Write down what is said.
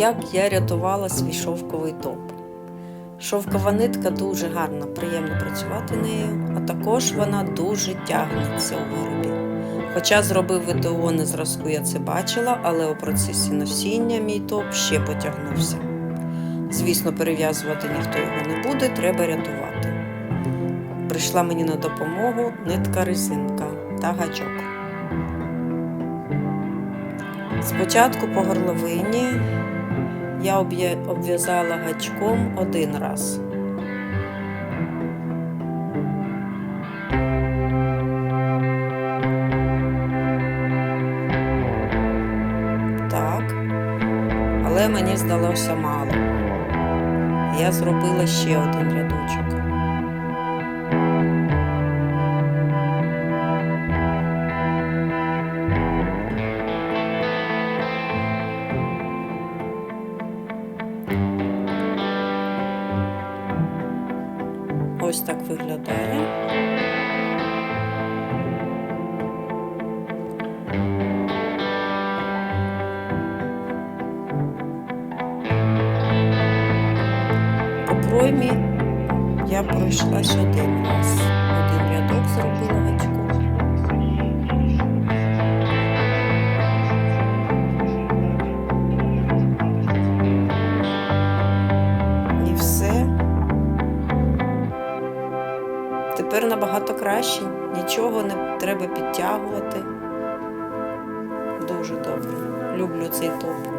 як я рятувала свій шовковий топ. Шовкова нитка дуже гарна, приємно працювати нею, а також вона дуже тягнеться у виробі. Хоча зробив ВТО не зразку, я це бачила, але у процесі носіння мій топ ще потягнувся. Звісно, перев'язувати ніхто його не буде, треба рятувати. Прийшла мені на допомогу нитка резинка та гачок. Спочатку по горловині я обв'язала гачком один раз. Так, але мені здалося мало. Я зробила ще один рядочок. Ось так виглядає. По проймі я пройшлась один раз. Один рядок зробила Тепер набагато краще, нічого не треба підтягувати. Дуже добре. Люблю цей топ.